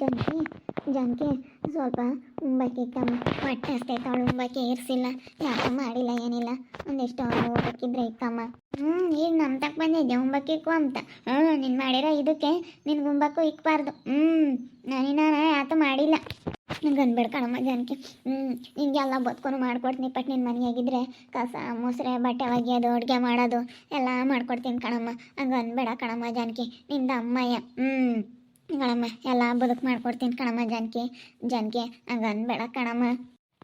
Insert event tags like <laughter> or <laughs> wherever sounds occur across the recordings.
ಜಾನಕಿ ಜಾನಕಿ, ಸ್ವಲ್ಪ ಉಂಬಾಕಿಕ್ಕಮ್ಮ ಕಮ್ಮಿ ಹೊಟ್ಟೆ ಅಷ್ಟೇ ಅವಳು ಉಂಬಾಕಿ ಏರಿಸಿಲ್ಲ. ಯಾಕೆ ಮಾಡಿಲ್ಲ, ಏನಿಲ್ಲ. ಒಂದಿಷ್ಟು ಹೋಗಬೇಕಿದ್ರೆ ಇಕ್ಕಮ್ಮ ಹ್ಞೂ ಈಗ ನಮ್ಮ ತಕ್ಕ ಬಂದಿದ್ದೆ ಉಂಬಕ್ಕಿಕ್ಕು ಅಂತ. ಹ್ಞೂ ನೀನು ಮಾಡಿರೋ ಇದಕ್ಕೆ ನಿನ್ಗೆ ಉಂಬಕ್ಕೂ ಇಕ್ಬಾರ್ದು. ಹ್ಞೂ ನಾನಿನ್ನ ಯಾತು ಮಾಡಿಲ್ಲ. ನಂಗೆ ಅನ್ಬೇಡ ಕಣಮ್ಮ ಜಾನಕಿ. ಹ್ಞೂ ಎಲ್ಲ ಬದುಕೊಂಡು ಮಾಡ್ಕೊಡ್ತೀನಿ. ಪಟ್ ನಿನ್ನ ಮನೆಯಾಗಿದ್ರೆ ಕಸ, ಮೊಸರೆ, ಬಟ್ಟೆ ಒಗೆಯೋದು, ಅಡುಗೆ ಮಾಡೋದು ಎಲ್ಲ ಮಾಡ್ಕೊಡ್ತೀನಿ ಕಣಮ್ಮ. ಹಂಗೆ ಅನ್ಬೇಡ ಕಣಮ್ಮ ಜಾನಕಿ. ನಿಂದ ಅಮ್ಮಯ್ಯ. ಹ್ಞೂ ಕಣಮ್ಮ, ಎಲ್ಲ ಬದುಕು ಮಾಡ್ಕೊಡ್ತೀನಿ ಕಣಮ್ಮ ಜಾನಕಿ ಜಾನಕಿ, ಹಂಗೆ ಅನ್ಬೇಡ ಕಣಮ್ಮ.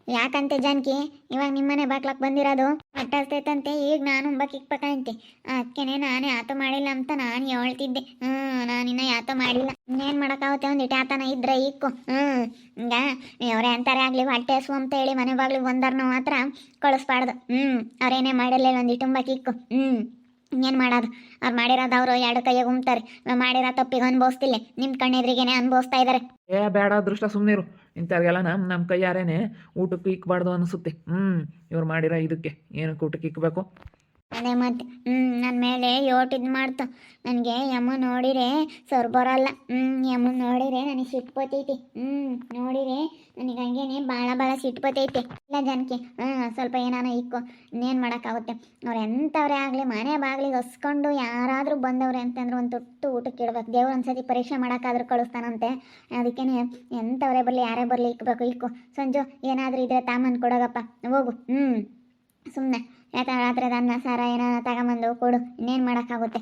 ಯಾಕಂತೆ ಜಾನಕಿ, ಇವಾಗ ನಿಮ್ಮನೆ ಬಾಕ್ಲಕ್ಕೆ ಬಂದಿರೋದು? ಹೊಟ್ಟಸ್ತೈತಂತೆ ಈಗ ನಾನು ಉಂಬಕ್ಕೆ ಇಕ್ಬೇಕಂತೆ ಅದಕ್ಕೆ ನಾನೇ ಆತ ಮಾಡಿಲ್ಲ ಅಂತ ನಾನು ಹೇಳ್ತಿದ್ದೆ. ಹ್ಞೂ ನಾನಿನ್ನ ಯಾತ ಮಾಡಿಲ್ಲ. ಇನ್ನೇನು ಮಾಡೋಕ್ಕಾಗುತ್ತೆ ಒಂದಿಟ್ಟು ಆತನ ಇದ್ರೆ ಇಕ್ಕು. ಹ್ಞೂ ಈಗ ಅವ್ರೇ ಅಂತಾರೆ ಆಗಲಿ ಹೊಟ್ಟೆ ಹಸು ಅಂತ ಹೇಳಿ ಮನೆ ಬಾಗ್ಲಿಗೆ ಬಂದವ್ರನ್ನ ಮಾತ್ರ ಕಳಿಸ್ಬಾರ್ದು. ಹ್ಞೂ ಅವ್ರೇನೇ ಮಾಡಿರಲಿಲ್ಲ ಒಂದಿಟ್ಟು ಉಂಬಕ್ಕೆ ಇಕ್ಕು. ಹ್ಞೂ ಇನ್ನೇನು ಮಾಡೋದು? ಅವ್ರು ಮಾಡಿರೋದು ಅವರು ಎರಡು ಕೈಯಾಗ ಉಮ್ತಾರೆ. ಮಾಡಿರೋ ತಪ್ಪಿಗೆ ಅನುಭವಿಸ್ತಿಲ್ಲ. ನಿಮ್ಮ ಕಣ್ಣೆದ್ರಿಗೇನೆ ಅನುಭವಿಸ್ತಾ ಇದ್ದಾರೆ ಏ, ಬೇಡ ಅದೃಷ್ಟ ಸುಮ್ಮನಿರು ಇಂಥವ್ರಿಗೆಲ್ಲ ನಮ್ಮ ನಮ್ಮ ಕೈಯಾರೇನೆ ಊಟಕ್ಕೆ ಇಕ್ಕಬಾರ್ದು ಅನಿಸುತ್ತೆ. ಹ್ಞೂ ಇವ್ರು ಮಾಡಿರೋ ಇದಕ್ಕೆ ಏನಕ್ಕೆ ಊಟಕ್ಕೆ ಇಕ್ಬೇಕು? ಅದೇ ಮತ್ತೆ ಹ್ಮ್, ನನ್ ಮೇಲೆ ಯೋಟ್ ಇದು ಮಾಡ್ತು. ನನಗೆ ಯಮ್ಮ ನೋಡಿರೆ ಸರ್ ಬರಲ್ಲ. ಹ್ಮ್ ಯಮ್ಮ ನೋಡಿರೆ ನನಗೆ ಸಿಟ್ಟು ಹ್ಮ್ ಹ್ಞೂ ನೋಡಿರೆ ನನಗೆ ಹಂಗೇನೆ ಭಾಳ ಭಾಳ ಸಿಟ್ಟು ಇಲ್ಲ ಜನಕ್ಕೆ ಹ್ಮ್, ಸ್ವಲ್ಪ ಏನಾನ ಇಕ್ಕು. ಇನ್ನೇನು ಮಾಡೋಕ್ಕಾಗುತ್ತೆ? ಅವ್ರು ಎಂಥವ್ರೇ ಆಗ್ಲಿ, ಮನೆ ಬಾಗ್ಲಿ ಹೊಸ್ಕೊಂಡು ಯಾರಾದರೂ ಬಂದವ್ರೆ ಅಂತಂದ್ರೆ ಒಂದು ತುಟ್ಟು ಊಟಕ್ಕೆ ಇಡ್ಬೇಕು. ದೇವ್ರು ಒಂದ್ಸತಿ ಪರೀಕ್ಷೆ ಮಾಡೋಕ್ಕಾದ್ರೂ ಕಳಿಸ್ತಾನಂತೆ. ಅದಕ್ಕೇ ಎಂಥವ್ರೇ ಬರಲಿ, ಯಾರೇ ಬರಲಿ ಇಕ್ಬೇಕು, ಇಕ್ಕು. ಸಂಜು, ಏನಾದರೂ ಇದ್ರೆ ತಾಮನ್ ಕೊಡೋಗಪ್ಪ. ಹೋಗು. ಹ್ಞೂ ಸುಮ್ಮನೆ ಯಾಕಂದ್ರೆ ರಾತ್ರಿ ಅನ್ನ ಸಾರ ಏನಾರ ತಗೊಂಬಂದು ಕೊಡು. ಇನ್ನೇನು ಮಾಡೋಕ್ಕಾಗುತ್ತೆ?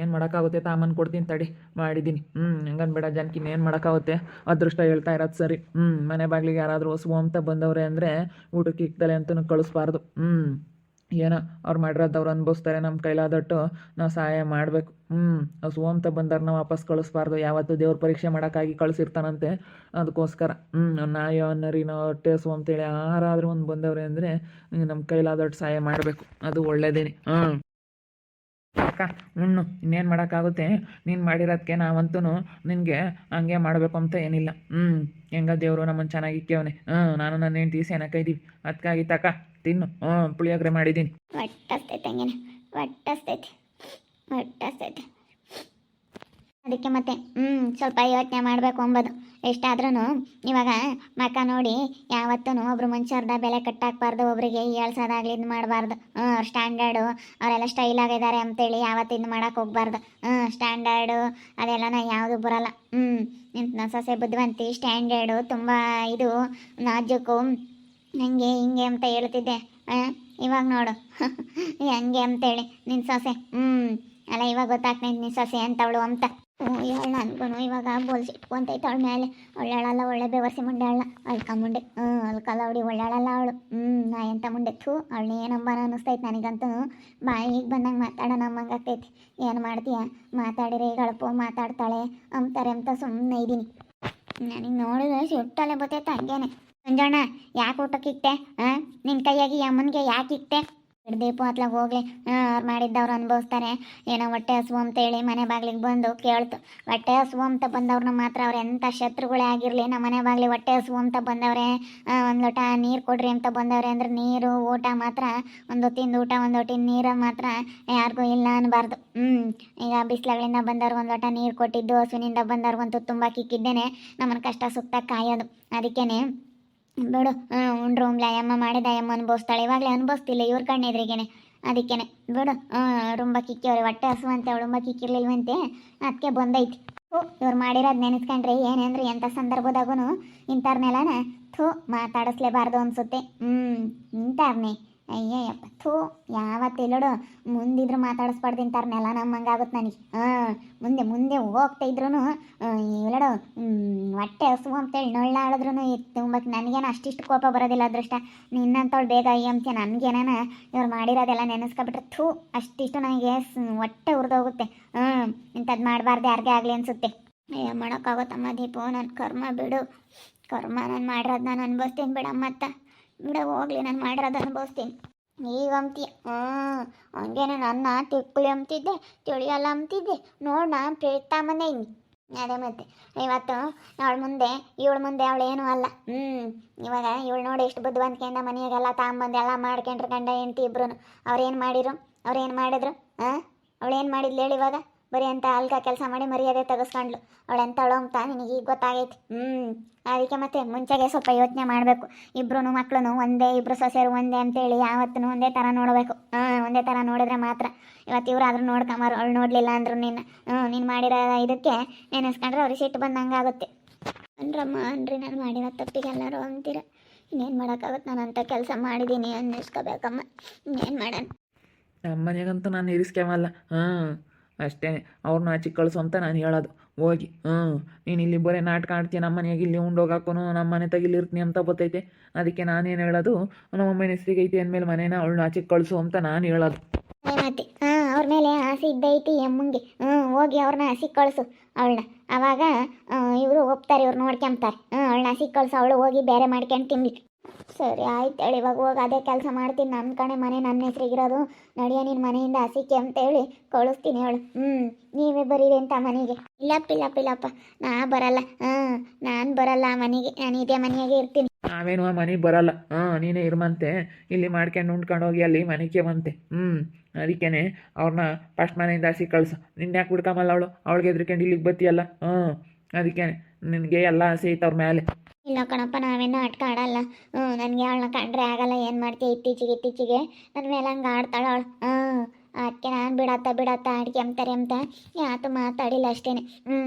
ಏನು ಮಾಡೋಕ್ಕಾಗುತ್ತೆ? ತಾಮನ್ ಕೊಡ್ತೀನಿ ತಡಿ. ಮಾಡಿದ್ದೀನಿ ಹ್ಞೂ ಹಂಗನ್ಬೇಡ ಜನಕ್ಕೆ ಇನ್ನೇನು ಮಾಡೋಕ್ಕಾಗುತ್ತೆ? ಅದೃಷ್ಟ ಹೇಳ್ತಾ ಇರೋದು ಸರಿ. ಹ್ಞೂ ಮನೆ ಬಾಗಿಲಿಗೆ ಯಾರಾದರೂ ಅಂತ ಬಂದವ್ರೆ ಅಂದರೆ ಊಟಕ್ಕೆ ಇಕ್ತಲೆ ಅಂತಲೂ ಕಳಿಸ್ಬಾರ್ದು. ಹ್ಞೂ ಏನೋ ಅವ್ರು ಮಾಡಿರೋದು ಅವ್ರು ಅನುಭವಿಸ್ತಾರೆ ನಮ್ಮ ಕೈಲಾದಟ್ಟು ನಾವು ಸಹಾಯ ಮಾಡಬೇಕು. ಹ್ಞೂ ಹಸು ಅಂತ ಬಂದವ್ರನ್ನ ವಾಪಸ್ ಕಳಿಸ್ಬಾರ್ದು. ಯಾವತ್ತು ದೇವ್ರ ಪರೀಕ್ಷೆ ಮಾಡೋಕ್ಕಾಗಿ ಕಳಿಸಿರ್ತಾನಂತೆ. ಅದಕ್ಕೋಸ್ಕರ ಹ್ಞೂ ನಾಯೋ ನಾವು ಹೊಟ್ಟೆ ಹಸು ಅಂತೇಳಿ ಯಾರಾದರೂ ಒಂದು ಬಂದವ್ರೆ ಅಂದರೆ ನಮ್ಮ ಕೈಲಾದಟ್ಟು ಸಹಾಯ ಮಾಡಬೇಕು. ಅದು ಒಳ್ಳೆಯದೇನೆ ಹ್ಞೂ ಅಕ್ಕ ಹುಣ್ಣು ಇನ್ನೇನು ಮಾಡೋಕ್ಕಾಗುತ್ತೆ? ನೀನು ಮಾಡಿರೋದಕ್ಕೆ ನಾವಂತೂ ನಿನಗೆ ಹಂಗೆ ಮಾಡಬೇಕು ಅಂತ ಏನಿಲ್ಲ. ಹ್ಞೂ ಹೆಂಗ ದೇವರು ನಮ್ಮನ್ನು ಚೆನ್ನಾಗಿ ಇಕ್ಕೇವನೆ ಹ್ಞೂ ನಾನು ನನ್ನ ಹೆಂಡತಿ ಸೇನಕ್ಕ ಇದ್ದೀವಿ ಅದಕ್ಕಾಗಿ ತಕ, ತಿನ್ನು. ಹ್ಞೂ ಪುಳಿಯೋಗರೆ ಮಾಡಿದ್ದೀನಿ. ಹೊಟ್ಟಸ್ತೈತೆ ಹಂಗೇನೆ. ಹೊಟ್ಟಸ್ತೈತೆ. ಅದಕ್ಕೆ ಮತ್ತೆ ಹ್ಞೂ ಸ್ವಲ್ಪ ಯೋಚನೆ ಮಾಡಬೇಕು ಅಂಬೋದು. ಎಷ್ಟಾದ್ರೂ ಇವಾಗ ಮಕ್ಕ ನೋಡಿ ಯಾವತ್ತೂ ಒಬ್ರು ಮನುಷ್ಯರ್ದ ಬೆಲೆ ಕಟ್ಟಾಕ್ಬಾರ್ದು, ಒಬ್ರಿಗೆ ಹೇಳ್ಸೋದಾಗ್ಲಿ ಇದು ಮಾಡಬಾರ್ದು. ಹ್ಞೂ ಅವ್ರ ಸ್ಟ್ಯಾಂಡರ್ಡು ಅವರೆಲ್ಲ ಸ್ಟೈಲ್ ಆಗಿದ್ದಾರೆ ಅಂತೇಳಿ ಯಾವತ್ತು ಇದು ಮಾಡೋಕೆ ಹೋಗ್ಬಾರ್ದು. ಹ್ಞೂ ಸ್ಟ್ಯಾಂಡರ್ಡು ಅದೆಲ್ಲನ ಯಾವುದು ಬರಲ್ಲ. ಹ್ಞೂ ಸೊಸೆ ಬುದ್ಧಿವಂತಿ ಸ್ಟ್ಯಾಂಡರ್ಡು ತುಂಬ ಇದು ನಾಜೂಕು ಹಂಗೆ ಹಿಂಗೆ ಅಂತ ಹೇಳ್ತಿದ್ದೆ. ಇವಾಗ ನೋಡು. <laughs> ಹಂಗೆ ಅಂತೇಳಿ ನಿನ್ನ ಸೊಸೆ. ಹ್ಞೂ ಅಲ್ಲ ಇವಾಗ ಗೊತ್ತಾಗ್ತೈತೆ ನಿನ್ನ ಸೊಸೆ ಅಂತವಳು ಅಂತ. ಹೇಳ ಅನ್ಕೊಂಡು ಇವಾಗ ಬೋಲ್ಸಿಟ್ಕೊಂತೈತೆ ಅವಳ ಮೇಲೆ ಒಳ್ಳಾಳಲ್ಲ ಒಳ್ಳೆ ಬೇವರ್ಸಿ ಮುಂಡೆ ಅವಳ ಅಲ್ಕ ಮುಂಡೆ ಹ್ಞೂ ಅಲ್ಕಲ್ಲ ಅವಳಿ ಒಳ್ಳಾಳಲ್ಲ ಅವಳು. ಹ್ಞೂ ನಾ ಎಂತ ಮುಂಡೆ? ಥೂ ಅವಳನ್ನ ಏನಂಬನ ಅನಿಸ್ತೈತೆ ನನಗಂತೂ. ಬಾಯಿಗೆ ಬಂದಂಗೆ ಮಾತಾಡೋಣ, ಅಮ್ಮಂಗೆ ಆಗ್ತೈತಿ. ಏನು ಮಾಡ್ತೀಯ? ಮಾತಾಡಿರಿ ಗಳಪು ಮಾತಾಡ್ತಾಳೆ. ಅಂತಾರೆ ಅಂತ ಸುಮ್ಮನೆ ಇದ್ದೀನಿ ನನಗೆ ನೋಡಿದ್ರೆ ಸುಟ್ಟಲೆ ಬರ್ತೈತೆ ಹಂಗೇನೆ. ಸಂಜಣ್ಣ ಯಾಕೆ ಊಟಕ್ಕೆ ಇಟ್ಟೆ ಹಾಂ? ನಿನ್ನ ಕೈಯಾಗಿ ಅಮ್ಮನಿಗೆ ಯಾಕೆ ಇಕ್ತೆ ದೀಪು ಹತ್ಲಾಗ ಹೋಗ್ಲಿ. ಅವ್ರು ಮಾಡಿದ್ದವ್ರು ಅನುಭವಿಸ್ತಾರೆ. ಏನೋ ಹೊಟ್ಟೆ ಹಸುವು ಅಂತೇಳಿ ಮನೆ ಬಾಗ್ಲಿಗೆ ಬಂದು ಕೇಳ್ತು. ಹೊಟ್ಟೆ ಹಸುವು ಅಂತ ಬಂದವ್ರನ್ನ ಮಾತ್ರ ಅವ್ರು ಎಂಥ ಶತ್ರುಗಳೇ ಆಗಿರಲಿ ನಮ್ಮ ಮನೆ ಬಾಗ್ಲಿ ಹೊಟ್ಟೆ ಹಸುವು ಅಂತ ಬಂದವ್ರೆ ಒಂದು ಲೋಟ ನೀರು ಕೊಡ್ರಿ ಅಂತ ಬಂದವ್ರೆ ಅಂದ್ರೆ ನೀರು, ಊಟ ಮಾತ್ರ, ಒಂದು ಹೊತ್ತಿಂದ ಊಟ, ಒಂದು ಹೊಟ್ಟಿನ ನೀರು ಮಾತ್ರ ಯಾರಿಗೂ ಇಲ್ಲ ಅನ್ನಬಾರ್ದು ಹ್ಞೂ ಈಗ ಬಿಸ್ಲಗಳಿಂದ ಬಂದವ್ರು ಒಂದು ಲೋಟ ನೀರು ಕೊಟ್ಟಿದ್ದು, ಹಸುವಿನಿಂದ ಬಂದವ್ರಿಗಂತೂ ತುಂಬ ಕಿಕ್ಕಿದ್ದೇನೆ. ನಮ್ಮನ್ನು ಕಷ್ಟ ಸುತ್ತ ಕಾಯೋದು. ಅದಕ್ಕೇನೆ ಬಿಡು ಹ್ಞೂ ಉಂಡ್ರು ಉಂಬ್ಲೆ ಅಮ್ಮ ಮಾಡಿದ ಅಮ್ಮ ಅನುಭವಿಸ್ತಾಳೆ. ಇವಾಗಲೇ ಅನುಭವಿಸ್ತಿಲ್ಲ ಇವ್ರ ಕಣ್ಣೆದ್ರಿಗೇನೆ ಅದಕ್ಕೇನೆ. ಬಿಡು ರುಂಬ ಕಿಕ್ಕಿಯವ್ರಿ ಹೊಟ್ಟೆ ಹಸುವಂತೆ ರುಂಬ ಕಿಕ್ಕಿರ್ಲಿಲ್ವಂತೆ ಅದಕ್ಕೆ ಬಂದೈತಿ. ಥೂ, ಇವ್ರು ಮಾಡಿರೋದು ನೆನೆಸ್ಕೊಂಡ್ರೆ ಏನಂದ್ರೆ ಎಂಥ ಸಂದರ್ಭದಾಗೂ ಇಂಥವ್ರನ್ನೆಲ್ಲನ ಥೂ ಮಾತಾಡಿಸ್ಲೇಬಾರ್ದು ಅನ್ಸುತ್ತೆ. ಹ್ಞೂ ಇಂಥವ್ರನ್ನೇ ಅಯ್ಯಯ್ಯಪ್ಪ. ಥೂ ಯಾವತ್ತೆಲ್ಲಡು ಮುಂದಿದ್ರು ಮಾತಾಡಿಸ್ಬಾರ್ದು ನೆಲ ನಮ್ಮಂಗಾಗುತ್ತೆ ನನಗೆ. ಹಾಂ, ಮುಂದೆ ಮುಂದೆ ಹೋಗ್ತಾ ಇದ್ರು ಇವಳಡು ಹೊಟ್ಟೆ ಹಸು ಅಂತೇಳಿ ನೊಳ್ಳಾಡಿದ್ರು ತುಂಬಕ್ಕೆ ನನಗೇನು ಅಷ್ಟಿಷ್ಟು ಕೋಪ ಬರೋದಿಲ್ಲ ಅದೃಷ್ಟ. ನಿನ್ನಂಥವ್ಳು ಬೇಗ ಅಯ್ಯಂತೆ ನನಗೇನ ಇವ್ರು ಮಾಡಿರೋದೆಲ್ಲ ನೆನೆಸ್ಕೊಬಿಟ್ರೆ ಥೂ, ಅಷ್ಟಿಷ್ಟು ನನಗೆ ಹೊಟ್ಟೆ ಉರಿದೋಗುತ್ತೆ. ಹ್ಞೂ ಇಂಥದ್ದು ಮಾಡಬಾರ್ದು ಯಾರಿಗೇ ಆಗಲಿ ಅನಿಸುತ್ತೆ. ಅಯ್ಯ, ಮಾಡೋಕ್ಕಾಗುತ್ತಮ್ಮ ದೀಪು ನನ್ನ ಕರ್ಮ ಬಿಡು. ಕರ್ಮ ನಾನು ಮಾಡಿರೋದು ನಾನು ಅನುಭವಿಸ್ತೀನಿ ಬಿಡಮ್ಮ ಅತ್ತ ಬಿಡ, ಹೋಗ್ಲಿ, ನಾನು ಮಾಡಿರೋದು ಅನುಭವಿಸ್ತೀನಿ. ಈಗ ಅಂತೀಯ. ಹ್ಞೂ ಹಂಗೇನೆ ನನ್ನ ತಿಪ್ಪಳಿ ಅಂತಿದ್ದೆ ತಿಳಿಯಲ್ಲ ಅಂತಿದ್ದೆ ನೋಡಿ, ನಾನು ಮನೆ ಇನಿ ಅದೇ ಮತ್ತೆ. ಇವತ್ತು ಅವಳ ಮುಂದೆ, ಇವಳ ಮುಂದೆ ಅವಳು ಏನೂ ಅಲ್ಲ. ಹ್ಞೂ ಇವಾಗ ಇವಳು ನೋಡಿ ಎಷ್ಟು ಬುದ್ಧಿವಂತಿಕೆಯಿಂದ ಮನೆಯಾಗೆಲ್ಲ ತಾಂಬಂದು ಎಲ್ಲ ಮಾಡ್ಕೊಂಡ್ರು ಗಂಡ ಹೆಂಡತಿ ಇಬ್ರು ಅವ್ರೇನು ಮಾಡಿರು ಅವ್ರೇನು ಮಾಡಿದ್ರು? ಹಾಂ? ಅವಳೇನು ಮಾಡಿದ್ಲು ಹೇಳಿ ಇವಾಗ? ಬರೀ ಅಂತ ಅಲ್ಗ ಕೆಲಸ ಮಾಡಿ ಮರ್ಯಾದೆ ತೆಗೆಸ್ಕೊಂಡ್ಲು. ಎಂತಳು ಅಂತ ನಿನಗೆ ಈಗ ಗೊತ್ತಾಗೈತಿ. ಹ್ಞೂ ಅದಕ್ಕೆ ಮತ್ತೆ ಮುಂಚೆಗೆ ಸ್ವಲ್ಪ ಯೋಚನೆ ಮಾಡಬೇಕು. ಇಬ್ರು ಮಕ್ಕಳು ಒಂದೇ, ಇಬ್ರು ಸೊಸೆಯರು ಒಂದೇ ಅಂತೇಳಿ ಯಾವತ್ತೂ ಒಂದೇ ಥರ ನೋಡಬೇಕು. ಹಾಂ, ಒಂದೇ ಥರ ನೋಡಿದ್ರೆ ಮಾತ್ರ. ಇವತ್ತು ಆದರೂ ನೋಡ್ಕೊಂಬಾರು, ಅವಳು ನೋಡಲಿಲ್ಲ ಅಂದ್ರು ನಿನ್ನ. ಹ್ಞೂ ನೀನು ಮಾಡಿರೋ ಇದಕ್ಕೆ ನೆನೆಸ್ಕೊಂಡ್ರೆ ಅವ್ರಿಗೆ ಸಿಟ್ಟು ಬಂದಂಗೆ ಆಗುತ್ತೆ ಅನ್ರಮ್ಮ ಅನ್ರಿ ನಾನು ಮಾಡಿರೋ ತಪ್ಪಿಗೆ ಎಲ್ಲರೂ ಅಂತೀರ. ಇನ್ನೇನು ಮಾಡೋಕ್ಕಾಗುತ್ತೆ? ನಾನು ಅಂತ ಕೆಲಸ ಮಾಡಿದ್ದೀನಿ ಅನ್ನಿಸ್ಕೋಬೇಕಮ್ಮ. ಇನ್ನೇನು ಮಾಡೋಣ? ನಮ್ಮ ಮನೆಗಂತೂ ನಾನು ಇರಿಸ್ಕೆಮಲ್ಲ ಹಾಂ ಅಷ್ಟೇ ಅವ್ರನ್ನ ಆಚೆ ಕಳಿಸು ಅಂತ ನಾನು ಹೇಳೋದು. ಹೋಗಿ ಹ್ಞೂ ನೀನು ಇಲ್ಲಿ ಬರೀ ನಾಟಕ ಆಡ್ತೀಯ, ನಮ್ಮ ಮನೆಗೆ ಇಲ್ಲಿ ಉಂಡೋಗಾಕೋನು, ನಮ್ಮ ಮನೆ ತಗಿಲಿರ್ತೀನಿ ಅಂತ ಗೊತ್ತೈತೆ. ಅದಕ್ಕೆ ನಾನೇನು ಹೇಳೋದು? ನಮ್ಮ ಐತಿ ಅಂದಮೇಲೆ ಮನೇನ ಅವಳನ್ನ ಆಚೆ ಕಳಿಸು ಅಂತ ನಾನು ಹೇಳೋದು. ಹಾಂ, ಅವ್ರ ಮೇಲೆ ಆಸೆ ಇದ್ದೈತಿ ಎಮ್ಮಂಗೆ. ಹ್ಞೂ ಹೋಗಿ ಅವ್ರನ್ನ ಹಸಿ ಕಳಿಸು ಅವಳನ್ನ ಅವಾಗ ಇವರು ಹೋಗ್ತಾರೆ ಇವ್ರು ನೋಡ್ಕೊಂತಾರೆ ಹ್ಞೂ ಅವಳನ್ನ ಹಸಿ ಕಳಿಸು, ಅವಳು ಹೋಗಿ ಬೇರೆ ಮಾಡ್ಕೊಂಡು ತಿನ್ಲಿ. ಸರಿ ಆಯ್ತು ಹೇಳಿ, ಇವಾಗ ಹೋಗಿ ಅದೇ ಕೆಲಸ ಮಾಡ್ತೀನಿ. ನನ್ನ ಕಣೆ ಮನೆ ನನ್ನ ಹೆಸರಿಗಿರೋದು. ನಡಿಯ ನಿನ್ನ ಮನೆಯಿಂದ ಹಸಿಕೆ ಅಂತೇಳಿ ಕಳಿಸ್ತೀನಿ ಹೇಳು. ಹ್ಞೂ ನೀವೇ ಬರೀರಿ ಅಂತ ಮನೆಗೆ. ಇಲ್ಲಪ್ಪ ಇಲ್ಲಪ್ಪ ಇಲ್ಲಪ್ಪ. ನಾ ಬರಲ್ಲ. ಹಾಂ, ನಾನು ಬರಲ್ಲ ಮನೆಗೆ. ನಾನು ಇದೇ ಮನೆಯಾಗೆ ಇರ್ತೀನಿ. ನಾವೇನು ಮನೆಗೆ ಬರಲ್ಲ. ಹಾಂ, ನೀನೇ ಇರ್ಮಂತೆ. ಇಲ್ಲಿ ಮಾಡ್ಕೊಂಡು ಉಂಡ್ಕೊಂಡು ಹೋಗಿ ಅಲ್ಲಿ ಮನೆಗೆ ಬಂತೆ. ಹ್ಞೂ ಅದಕ್ಕೇನೆ ಅವ್ರನ್ನ ಫಸ್ಟ್ ಮನೆಯಿಂದ ಹಸಿ ಕಳ್ಸು. ನಿನ್ನ ಯಾಕೆ ಹುಡ್ಕಮಲ್ಲ ಅವಳು? ಅವಳಿಗೆ ಎದ್ರಿಕೊಂಡು ಇಲ್ಲಿಗೆ ಬತ್ತಿಯಲ್ಲ? ಹ್ಞೂ ಅದಕ್ಕೇನೆ. ನಿನಗೆ ಎಲ್ಲ ಆಸೆ ಐತೆ ಅವ್ರ ಮೇಲೆ ಇಲ್ಲ ಕಣಪ್ಪ ನಾವೇನು ಆಟ ಆಡಲ್ಲ. ಹ್ಞೂ ನನಗೆ ಅವಳನ್ನ ಕಂಡ್ರೆ ಆಗಲ್ಲ, ಏನು ಮಾಡ್ತೀಯ ಇತ್ತೀಚೆಗೆ ಇತ್ತೀಚೆಗೆ. ನನ್ನ ಮೇಲೆ ಹಂಗೆ ಆಡ್ತಾಳೆ ಅವಳು. ಹ್ಞೂ ಅದಕ್ಕೆ ನಾನು ಬಿಡತ್ತ ಬಿಡತ್ತ ಆಡ್ಕೆ ಅಂತಾರೆ ಅಂತ ಯಾತು ಮಾತಾಡಿಲ್ಲ ಅಷ್ಟೇ ಹ್ಞೂ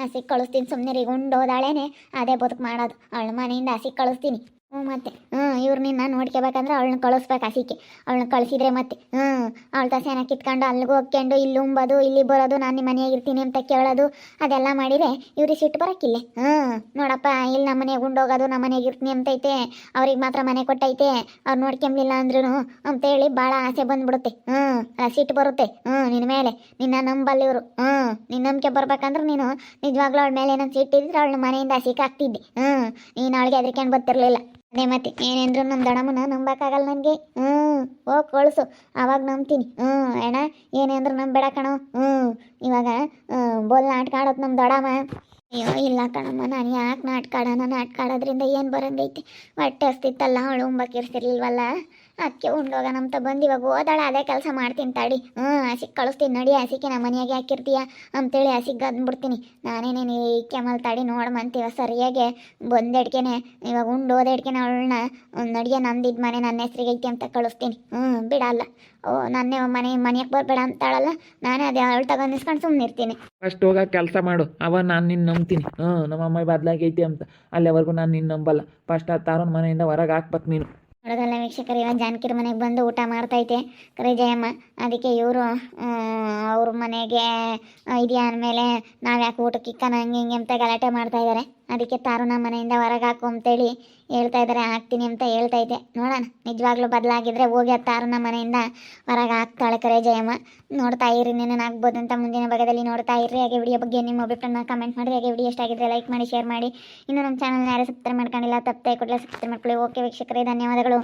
ಹಸಿ ಕಳಿಸ್ತೀನಿ ಸುಮ್ಮನೆ ರೀ ಉಂಡೋದಾಳೇನೆ ಅದೇ ಬದುಕು ಮಾಡೋದು. ಅವಳ ಮನೆಯಿಂದ ಹಸಿ ಕಳಿಸ್ತೀನಿ. ಹ್ಞೂ ಮತ್ತೆ. ಹ್ಞೂ, ಇವ್ರು ನಿನ್ನ ನೋಡ್ಕೋಬೇಕಂದ್ರೆ ಅವಳನ್ನ ಕಳಿಸ್ಬೇಕು ಹಸಿಕೆ. ಅವಳನ್ನ ಕಳಿಸಿದ್ರೆ ಮತ್ತೆ. ಹ್ಞೂ, ಅವಳ ತಸೇನ ಕಿತ್ಕೊಂಡು ಅಲ್ಲಿಗೆ ಹೋಗ್ಕೊಂಡು, ಇಲ್ಲಿ ಉಂಬೋದು, ಇಲ್ಲಿ ಬರೋದು, ನಾನು ನಿಮ್ಮ ಮನೆಯಾಗ ಇರ್ತೀನಿ ಅಂತ ಕೇಳೋದು, ಅದೆಲ್ಲ ಮಾಡಿದೆ ಇವ್ರಿಗೆ ಸಿಟ್ಟು ಬರೋಕ್ಕಿಲ್ಲ. ಹ್ಞೂ, ನೋಡಪ್ಪ, ಇಲ್ಲಿ ನಮ್ಮ ಮನೆಗೆ ಉಂಡೋಗೋದು ನಮ್ಮ ಮನೆಗೆ ಇರ್ತೀನಿ ಅಂತೈತೆ ಅವ್ರಿಗೆ ಮಾತ್ರ ಮನೆ ಕೊಟ್ಟೈತೆ. ಅವ್ರು ನೋಡ್ಕೊಂಬಿಲ್ಲ ಅಂದ್ರೂ ಅಂತೇಳಿ ಭಾಳ ಆಸೆ ಬಂದ್ಬಿಡುತ್ತೆ. ಹ್ಞೂ ಸಿಟ್ಟು ಬರುತ್ತೆ. ಹ್ಞೂ ನಿನ್ನ ಮೇಲೆ. ನಿನ್ನ ನಂಬಲ್ಲಿ ಇವರು. ಹ್ಞೂ ನಿನ್ನ ನಂಬಿಕೆ ಬರ್ಬೇಕಂದ್ರೆ ನೀನು ನಿಜವಾಗ್ಲೂ ಅವಳ ಮೇಲೆ ಏನೋ ಸಿಟ್ಟಿದ್ರೆ ಅವಳ ಮನೆಯಿಂದ ಸಿಕ್ಕಾಗ್ತಿದ್ದೆ ಹ್ಞೂ, ನೀನು ಅವಳಿಗೆ ಹೆದರ್ಕೊಂಡು ಬರ್ತಿರ್ಲಿಲ್ಲ ಅದೇ ಮತ್ತೆ ಏನೇಂದ್ರು ನಮ್ಮ ದಣಮ್ಮನ ನಂಬಕ್ಕಾಗಲ್ಲ ನನಗೆ. ಹ್ಞೂ ಓ ಕಳಿಸು. ಅವಾಗ ನಂಬ್ತೀನಿ. ಹ್ಞೂ ಅಣ್ಣ ಏನೇಂದ್ರು ನಂಬೇಡ ಕಣೋ. ಹ್ಞೂ ಇವಾಗ ಬೋಲ್ ಆಟ ಆಡೋದು ನಮ್ಮ ದೊಡ್ಡಮ್ಮ ಅಯ್ಯೋ, ಇಲ್ಲ ಕಣಮ್ಮ, ನಾನು ಯಾಕೆ ನಾಟ್ಕಾಡೋಣ ನಾಟ್ಕಾಡೋದ್ರಿಂದ ಏನು ಬರೋದೈತಿ ಹೊಟ್ಟೆ ಹಸ್ತಿತ್ತಲ್ಲ, ಅವಳು ಉಂಬಕ್ಕಿರ್ತಿರ್ಲಿಲ್ವಲ್ಲ ಅದಕ್ಕೆ ಉಂಡೋಗೋಣ ಅಂತ ಬಂದು ಇವಾಗ ಓದಾಳ, ಅದೇ ಕೆಲಸ ಮಾಡ್ತೀನಿ ತಾಡಿ ಹ್ಞೂ, ಹಸಿಗೆ ಕಳಿಸ್ತೀನಿ ನಡಿ, ಹಸಿಗೆ ನಮ್ಮ ಮನೆಯಾಗೆ ಹಾಕಿರ್ತೀಯ? ಅಂತೇಳಿ ಹಸಿಗೆ ಅಂದ್ಬಿಡ್ತೀನಿ ನಾನೇನೇನು ಈ ಕೆಮಲ್ ತಾಡಿ ನೋಡಮಂತೀವ ಸರಿಯಾಗಿ? ಬಂದೆಡ್ಕೆನೆ ಇವಾಗ ಉಂಡು ಹೋದೆಡ್ಕೆನೆ ಅವಳನ್ನ ನಡಿಯ ನಂದಿದ್ದು ಮನೆ ನನ್ನ ಹೆಸ್ರಿಗೆ ಐತಿ ಅಂತ ಕಳಿಸ್ತೀನಿ. ಹ್ಞೂ, ಬಿಡಲ್ಲ. ಓ, ನನ್ನೇ ಮನೆ ಮನೆಗೆ ಬರಬೇಡ ಅಂತಾಳಲ್ಲ? ನಾನೇ ಅದೇ ಅವಳು ತಗೊಂಡು ನಿಸ್ಕೊಂಡು ಸುಮ್ಮನೆ ಇರ್ತೀನಿ ಫಸ್ಟ್ ಹೋಗ ಕೆಲಸ ಮಾಡು. ಅವ ನಾನು ನಿನ್ನ ನಂಬ್ತೀನಿ. ಹ್ಞೂ ನಮ್ಮ ಅಮ್ಮ ಬದಲಾಗೈತಿ ಅಂತ. ಅಲ್ಲಿವರೆಗೂ ನಾನು ನಿನ್ನ ನಂಬಲ್ಲ. ಫಸ್ಟ್ ಆ ತಾರನ ಮನೆಯಿಂದ ಹೊರಗೆ ಹಾಕ್ಬೇಕು ನೀನು. ನೋಡೋದಲ್ಲ ವೀಕ್ಷಕರು, ಇವನ್ ಜಾನಕಿರ ಮನೆಗೆ ಬಂದು ಊಟ ಮಾಡ್ತೈತೆ. ಕರೆ ಜಯಮ್ಮ, ಅದಕ್ಕೆ ಇವರು ಅವ್ರ ಮನೆಗೆ ಇದೆಯಾ ಅಂದಮೇಲೆ ನಾವು ಯಾಕೆ ಊಟಕ್ಕೆ ಇಕ್ಕನ ಹಂಗೆ ಹಿಂಗೆ ಅಂತ ಗಲಾಟೆ ಮಾಡ್ತಾ ಇದ್ದಾರೆ ಅದಕ್ಕೆ ತಾರುನ ಮನೆಯಿಂದ ಹೊರಗೆ ಹಾಕು ಅಂತೇಳಿ ಹೇಳ್ತಾ ಇದ್ದಾರೆ. ಹಾಕ್ತೀನಿ ಅಂತ ಹೇಳ್ತಾ ಇದ್ದೆ. ನೋಡೋಣ, ನಿಜವಾಗ್ಲೂ ಬದಲಾಗಿದ್ರೆ ಹೋಗಿ ಆ ತಾರುನ ಮನೆಯಿಂದ ಹೊರಗೆ ಹಾಕ್ತಾಳೆ ಕರೆ ಜಯಮ್ಮ. ನೋಡ್ತಾ ಇರಿ ನೀನು ಆಗ್ಬೋದು ಅಂತ ಮುಂದಿನ ಭಾಗದಲ್ಲಿ ನೋಡ್ತಾ ಇರ್ರಿ. ಹಾಗೆ ವಿಡಿಯೋ ಬಗ್ಗೆ ನಿಮ್ಮ ಅಭಿಪ್ರಾಯನ ಕಮೆಂಟ್ ಮಾಡಿ ಹಾಗೆ ವಿಡಿಯೋ ಎಷ್ಟಾಗಿದ್ರೆ ಲೈಕ್ ಮಾಡಿ ಶೇರ್ ಮಾಡಿ. ಇನ್ನು ನಮ್ಮ ಚಾನಲ್ನ ಯಾರು ಸಬ್ಸ್ಕ್ರೈಬ್ ಮಾಡ್ಕೊಂಡಿಲ್ಲ, ತಪ್ಪದೆ ಕೂಡಲೇ ಸಬ್ಸ್ಕ್ರೈಬ್ ಮಾಡ್ಕೊಳ್ಳಿ. ಓಕೆ ವೀಕ್ಷಕರೇ, ಧನ್ಯವಾದಗಳು.